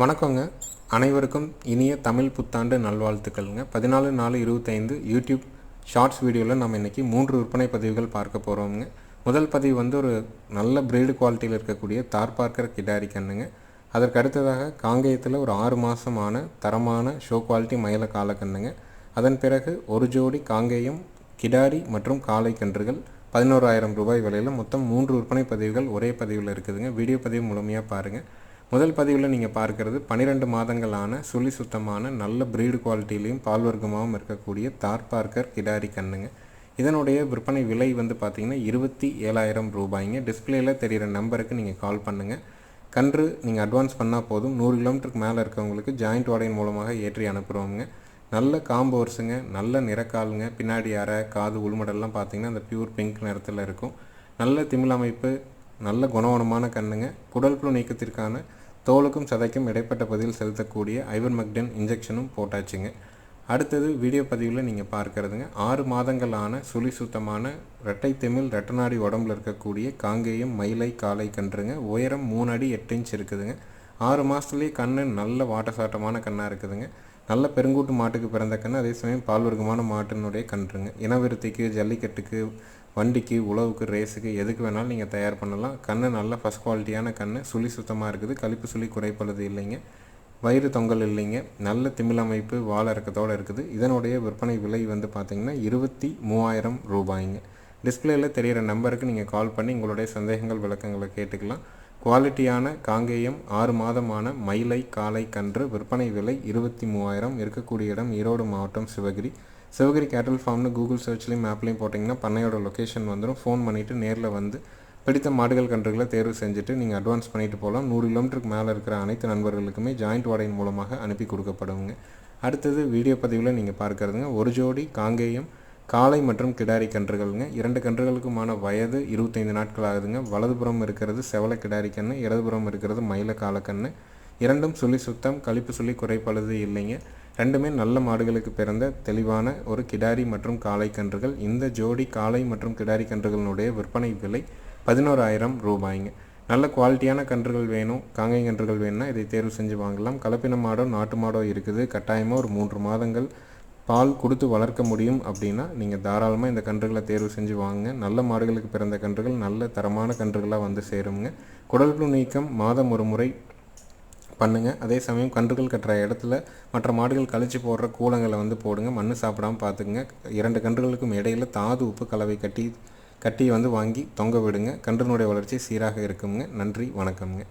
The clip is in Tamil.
வணக்கங்க. அனைவருக்கும் இனிய தமிழ் புத்தாண்டு நல்வாழ்த்துக்கள்ங்க. பதினாலு நாலு இருபத்தைந்து யூடியூப் ஷார்ட்ஸ் வீடியோவில் நம்ம இன்றைக்கி மூன்று விற்பனை பதிவுகள் பார்க்க போகிறோம்ங்க முதல் பதிவு வந்து ஒரு நல்ல பிரீடு குவாலிட்டியில் இருக்கக்கூடிய தார் பார்க்கர் கிடாரி கண்ணுங்க. அதற்கு அடுத்ததாக காங்கேயத்தில் ஒரு ஆறு மாதமான தரமான ஷோ குவாலிட்டி மயில காலக்கண்ணுங்க அதன் பிறகு ஒரு ஜோடி காங்கேயம் கிடாரி மற்றும் காளை கன்றுகள் பதினோராயிரம் ரூபாய் விலையில் மொத்தம் மூன்று விற்பனை பதிவுகள் ஒரே பதிவில் இருக்குதுங்க. வீடியோ பதிவு முழுமையாக பாருங்கள் முதல் பதிவில் நீங்கள் பார்க்கறது பன்னிரெண்டு மாதங்களான சுழி சுத்தமான நல்ல பிரீடு குவாலிட்டிலையும் பால் வர்க்கமாகவும் இருக்கக்கூடிய தார் பார்க்கர் கிடாரி கண்ணுங்க. இதனுடைய விற்பனை விலை வந்து பார்த்திங்கன்னா இருபத்தி ஏழாயிரம் ரூபாய்ங்க. டிஸ்பிளேயில் தெரிகிற நம்பருக்கு நீங்கள் கால் பண்ணுங்கள் கன்று நீங்கள் அட்வான்ஸ் பண்ணால் போதும். நூறு கிலோமீட்டருக்கு மேலே இருக்கவங்களுக்கு ஜாயிண்ட் வாடகை மூலமாக ஏற்றி அனுப்புகிறோங்க நல்ல காம்போர்ஸுங்க நல்ல நிறக்காலுங்க. பின்னாடி அரை காது உள்மடல்லாம் பார்த்தீங்கன்னா அந்த பியூர் பிங்க் நிறத்தில் இருக்கும். நல்ல திமிழ் அமைப்பு நல்ல குணவனமான கண்ணுங்க. குடல் புழு நீக்கத்திற்கான தோலுக்கும் சதைக்கும் இடைப்பட்ட பதிவில் செலுத்தக்கூடிய ஐவர் மக்டன் இன்ஜெக்ஷனும் போட்டாச்சுங்க. அடுத்தது வீடியோ பதிவில் நீங்கள் பார்க்கறதுங்க. ஆறு மாதங்களான சுழி சுத்தமான ரெட்டை திமிழ் ரெட்டநாடி உடம்புல இருக்கக்கூடிய காங்கேயம் மயிலை காலை கன்றுங்க. உயரம் மூணு அடி எட்டு இன்ச் இருக்குதுங்க. ஆறு மாதத்துலேயே கண் நல்ல வாட்டசாட்டமான கண்ணாக இருக்குதுங்க. நல்ல பெருங்கூட்டு மாட்டுக்கு பிறந்த கன்று அதே சமயம் பால் வர்க்கமான மாட்டினுடைய கன்றுங்க. இனவிருத்திக்கு ஜல்லிக்கட்டுக்கு வண்டிக்கு உழவுக்கு ரேஸுக்கு எதுக்கு வேணாலும் நீங்கள் தயார் பண்ணலாம். கன்று நல்ல ஃபஸ்ட் குவாலிட்டியான கன்று சுழி சுத்தமாக இருக்குது. கழிப்பு சுழி குறைப்பழுது இல்லைங்க. வயிறு தொங்கல் இல்லைங்க. நல்ல திமிழ் அமைப்பு வாழ இறக்கத்தோடு இருக்குது. இதனுடைய விற்பனை விலை வந்து பார்த்திங்கன்னா இருபத்தி மூவாயிரம் ரூபாய்ங்க. டிஸ்பிளேயில் தெரிகிற நம்பருக்கு நீங்கள் கால் பண்ணி உங்களுடைய சந்தேகங்கள் விளக்கங்களை கேட்டுக்கலாம். குவாலிட்டியான காங்கேயம் ஆறு மாதமான மயிலை காலை கன்று விற்பனை விலை இருபத்தி மூவாயிரம். இருக்கக்கூடிய இடம் ஈரோடு மாவட்டம் சிவகிரி. சிவகிரி கேட்டல் ஃபார்ம்னு கூகுள் சர்ச்லேயும் மேப்லேயும் போட்டிங்கன்னா பண்ணையோட லொக்கேஷன் வந்துடும் ஃபோன் பண்ணிவிட்டு நேரில் வந்து பிடித்த மாடுகள் கன்றுகளை தேர்வு செஞ்சுட்டு நீங்கள் அட்வான்ஸ் பண்ணிட்டு போகலாம். நூறு கிலோமீட்டருக்கு மேலே இருக்கிற அனைத்து நண்பர்களுக்குமே ஜாயிண்ட் வாடகையின் மூலமாக அனுப்பி கொடுக்கப்படுங்க அடுத்தது வீடியோ பதிவில் நீங்கள் பார்க்குறதுங்க ஒரு ஜோடி காங்கேயம் காளை மற்றும் கிடாரி கன்றுகள்ங்க. இரண்டு கன்றுகளுக்குமான வயது இருபத்தைந்து நாட்கள் ஆகுதுங்க. வலதுபுறம் இருக்கிறது செவல கிடாரி கன்று இடதுபுறம் இருக்கிறது மயில காலக்கன்று இரண்டும் சுழி சுத்தம் கழிப்பு சுழி குறைப்பழுது இல்லைங்க. ரெண்டுமே நல்ல மாடுகளுக்கு பிறந்த தெளிவான ஒரு கிடாரி மற்றும் காளை கன்றுகள். இந்த ஜோடி காளை மற்றும் கிடாரி கன்றுகளினுடைய விற்பனை விலை பதினோராயிரம் ரூபாய்ங்க. நல்ல குவாலிட்டியான கன்றுகள் வேணும். காங்கை கன்றுகள் வேணும்னா இதை தேர்வு செஞ்சு வாங்கலாம். கலப்பின மாடோ நாட்டு மாடோ இருக்குது. கட்டாயமாக ஒரு மூன்று மாதங்கள் பால் கொடுத்து வளர்க்க முடியும் அப்படின்னா நீங்கள் தாராளமாக இந்த கன்றுகளை தேர்வு செஞ்சு வாங்குங்க. நல்ல மாடுகளுக்கு பிறந்த கன்றுகள் நல்ல தரமான கன்றுகளாக வந்து சேருங்க குடல் புழு நீக்கம் மாதம் ஒரு முறை பண்ணுங்கள் அதே சமயம் கன்றுகள் கட்டுற இடத்துல மற்ற மாடுகள் கழிச்சு போடுற கூலங்களை வந்து போடுங்க. மண் சாப்பிடாமல் பார்த்துக்குங்க இரண்டு கன்றுகளுக்கும் இடையில் தாது உப்பு கலவை கட்டி கட்டி வந்து வாங்கி தொங்க விடுங்க. கன்றுனுடைய வளர்ச்சி சீராக இருக்குங்க. நன்றி வணக்கம்ங்க.